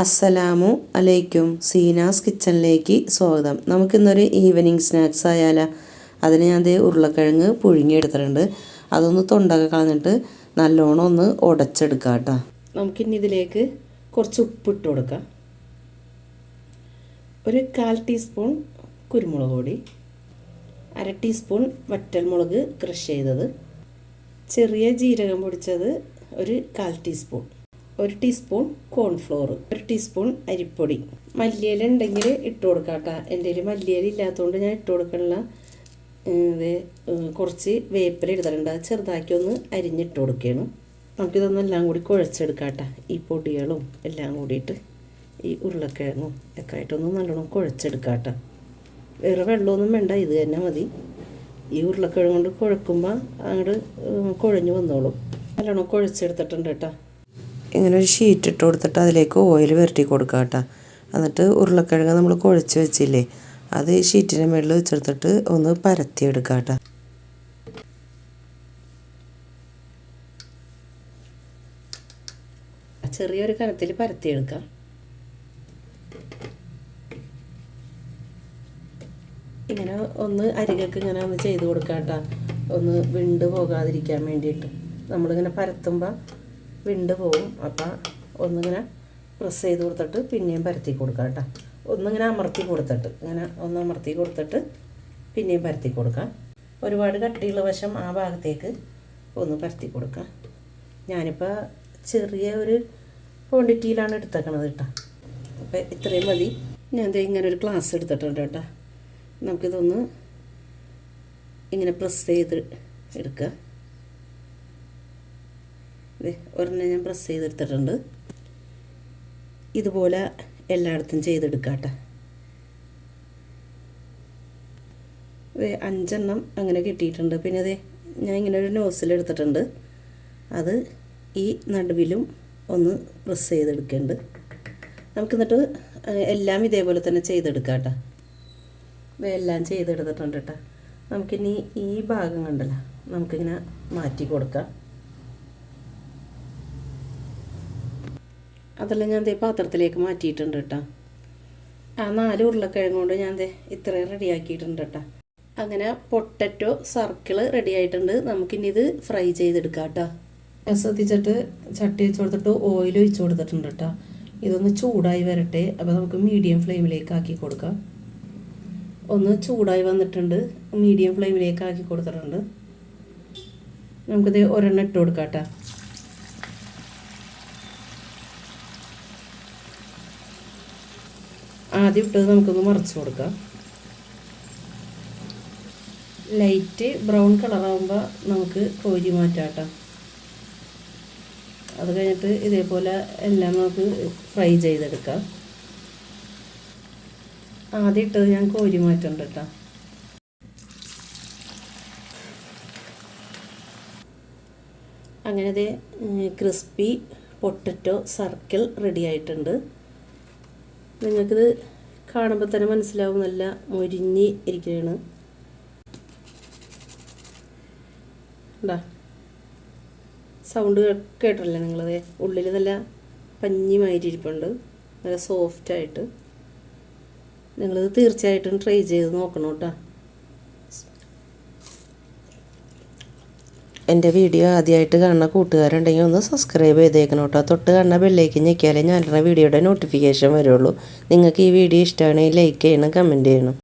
അസ്സലാമു അലൈക്കും. സീനാസ് കിച്ചണിലേക്ക് സ്വാഗതം. നമുക്കിന്നൊരു ഈവനിങ് സ്നാക്സ് ആയാലോ അതിന് ഞാൻ ദേ ഉരുളക്കിഴങ്ങ് പുഴുങ്ങിയെടുത്തിട്ടുണ്ട്. അതൊന്ന് തൊണ്ടൊക്കെ കളഞ്ഞിട്ട് നല്ലോണം ഒന്ന് ഉടച്ചെടുക്കാം കേട്ടോ. നമുക്കിനി ഇതിലേക്ക് കുറച്ച് ഉപ്പിട്ട് കൊടുക്കാം. ഒരു കാൽ ടീസ്പൂൺ കുരുമുളക് പൊടി അര ടീസ്പൂൺ വറ്റൽമുളക് ക്രഷ് ചെയ്തത് ചെറിയ ജീരകം പൊടിച്ചത് ഒരു കാൽ ടീസ്പൂൺ. ഒരു ടീസ്പൂൺ കോൺഫ്ലോർ ഒരു ടീസ്പൂൺ അരിപ്പൊടി. മല്ലിയില ഉണ്ടെങ്കിൽ ഇട്ട് കൊടുക്കാം കേട്ടോ എന്റെ കയ്യിൽ മല്ലിയില ഇല്ലാത്തതുകൊണ്ട് ഞാൻ ഇട്ട് കൊടുക്കണില്ല. കുറച്ച് വേപ്പില എടുത്തിട്ടുണ്ട് അത് ചെറുതാക്കി ഒന്ന് അരിഞ്ഞിട്ട് കൊടുക്കുകയാണ് നമുക്കിതൊന്നും എല്ലാം കൂടി കുഴച്ചെടുക്കാം കേട്ടോ ഈ പൊടികളും എല്ലാം കൂടിയിട്ട് ഈ ഉരുളക്കിഴങ്ങും ഒക്കെ ആയിട്ടൊന്ന് നല്ലോണം കുഴച്ചെടുക്കാം കേട്ടോ വേറെ വെള്ളമൊന്നും വേണ്ട. ഇത് തന്നെ മതി. ഈ ഉരുളക്കിഴങ്ങ് കൊണ്ട് കുഴക്കുമ്പോൾ അങ്ങോട്ട് കുഴഞ്ഞു വന്നോളും. നല്ലോണം കുഴച്ചെടുത്തിട്ടുണ്ട് കേട്ടോ ഇങ്ങനെ ഒരു ഷീറ്റ് ഇട്ട് കൊടുത്തിട്ട് അതിലേക്ക് ഓയിൽ വരട്ടി കൊടുക്കുക കേട്ടോ എന്നിട്ട് ഉരുളക്കിഴങ്ങ് നമ്മൾ കുഴച്ച് വെച്ചില്ലേ അത് ഈ ഷീറ്റിന്റെ മുകളിൽ വെച്ചെടുത്തിട്ട് ഒന്ന് പരത്തിയെടുക്കുക കേട്ടോ ചെറിയൊരു കനത്തിൽ പരത്തിയെടുക്കാം. ഇങ്ങനെ ഒന്ന് അരികൊക്കെ ഇങ്ങനെ ഒന്ന് ചെയ്ത് കൊടുക്കാം കേട്ടോ ഒന്ന് വിണ്ട് പോകാതിരിക്കാൻ വേണ്ടിയിട്ട്. നമ്മളിങ്ങനെ പരത്തുമ്പോൾ വിണ്ട് പോവും. അപ്പം ഒന്നിങ്ങനെ പ്രസ് ചെയ്ത് കൊടുത്തിട്ട് പിന്നെയും പരത്തി കൊടുക്കാം കേട്ടോ. ഒന്നിങ്ങനെ അമർത്തി കൊടുത്തിട്ട് ഇങ്ങനെ ഒന്ന് അമർത്തി കൊടുത്തിട്ട് പിന്നെയും പരത്തി കൊടുക്കാം. ഒരുപാട് കട്ടിയുള്ള വശം ആ ഭാഗത്തേക്ക് ഒന്ന് പരത്തി കൊടുക്കാം. ഞാനിപ്പോൾ ചെറിയ ഒരു ക്വാണ്ടിറ്റിയിലാണ് എടുത്തേക്കണത് കേട്ടോ. അപ്പോൾ ഇത്രയും മതി. ഞാൻ ഇങ്ങനെ ഒരു ക്ലാസ് എടുത്തിട്ടുണ്ട് കേട്ടോ. നമുക്കിതൊന്ന് ഇങ്ങനെ പ്രസ് ചെയ്ത് എടുക്കുക ഒരെണ്ണം ഞാൻ പ്രസ് ചെയ്തെടുത്തിട്ടുണ്ട്. ഇതുപോലെ എല്ലായിടത്തും ചെയ്തെടുക്കാട്ടെ അതെ അഞ്ചെണ്ണം അങ്ങനെ കിട്ടിയിട്ടുണ്ട്. പിന്നെ അതെ ഞാൻ ഇങ്ങനെ ഒരു നോസിൽ എടുത്തിട്ടുണ്ട്. അത് ഈ നടുവിലും ഒന്ന് പ്രസ് നമുക്ക് എന്നിട്ട് എല്ലാം ഇതേപോലെ തന്നെ ചെയ്തെടുക്കാം കേട്ടോ. എല്ലാം ചെയ്തെടുത്തിട്ടുണ്ട് കേട്ടോ. നമുക്കിനി ഈ ഭാഗം കണ്ടല്ലോ. നമുക്കിങ്ങനെ മാറ്റി കൊടുക്കാം. അതെല്ലാം ഞാൻ ദേ പാത്രത്തിലേക്ക് മാറ്റിയിട്ടുണ്ട് കേട്ടോ. ആ നാല് ഉരുളക്കിഴങ്ങ് കൊണ്ട് ഞാൻ ദേ ഇത്രയും റെഡിയാക്കിയിട്ടുണ്ട് കേട്ടോ അങ്ങനെ പൊട്ടറ്റോ സർക്കിൾ റെഡി ആയിട്ടുണ്ട്. നമുക്കിനി ഇത് ഫ്രൈ ചെയ്തെടുക്കാം കേട്ടോ. ശ്രദ്ധിച്ചിട്ട് ചട്ടി വെച്ച് കൊടുത്തിട്ട് ഓയിൽ ഒഴിച്ച് കൊടുത്തിട്ടുണ്ട് കേട്ടോ ഇതൊന്ന് ചൂടായി വരട്ടെ. അപ്പോൾ നമുക്ക് മീഡിയം ഫ്ലെയിമിലേക്ക് ആക്കി കൊടുക്കാം. ഒന്ന് ചൂടായി വന്നിട്ടുണ്ട്. മീഡിയം ഫ്ലെയിമിലേക്ക് ആക്കി കൊടുത്തിട്ടുണ്ട്. നമുക്കിത് ഒരെണ്ണം ഇട്ട് കൊടുക്കാം കേട്ടോ. ആദ്യം ഇട്ടത് നമുക്കൊന്ന് മറച്ചു കൊടുക്കാം. ലൈറ്റ് ബ്രൗൺ കളറാകുമ്പോൾ നമുക്ക് കോരി മാറ്റാം കേട്ടോ അത് കഴിഞ്ഞിട്ട് ഇതേപോലെ എല്ലാം നമുക്ക് ഫ്രൈ ചെയ്തെടുക്കാം. ആദ്യം ഇട്ടത് ഞാൻ കോരി മാറ്റുന്നുണ്ട് കേട്ടോ അങ്ങനെ ക്രിസ്പി പൊട്ടറ്റോ സർക്കിൾ റെഡി ആയിട്ടുണ്ട്. നിങ്ങൾക്കിത് കാണുമ്പോൾ തന്നെ മനസ്സിലാവും നല്ല മൊരിഞ്ഞി ഇരിക്കുകയാണ് ഉണ്ടാ സൗണ്ട് കേട്ടല്ലേ നിങ്ങളത് ഉള്ളിൽ നല്ല പഞ്ഞിമായിട്ടിരിപ്പുണ്ട്. നല്ല സോഫ്റ്റായിട്ട് നിങ്ങളിത് തീർച്ചയായിട്ടും ട്രൈ ചെയ്ത് നോക്കണം കേട്ടോ. എന്റെ വീഡിയോ ആദ്യമായിട്ട് കാണുന്ന കൂട്ടുകാരുണ്ടെങ്കിൽ ഒന്ന് സബ്സ്ക്രൈബ് ചെയ്തേക്കണം കേട്ടോ. തൊട്ട് കാണുന്ന ബെല്ലേക്ക് ഞെക്കിയാലേ ഞാൻ വീഡിയോയുടെ നോട്ടിഫിക്കേഷൻ വരുള്ളൂ. നിങ്ങൾക്ക് ഈ വീഡിയോ ഇഷ്ടമാണെങ്കിൽ ലൈക്ക് ചെയ്യണം കമന്റ് ചെയ്യണം.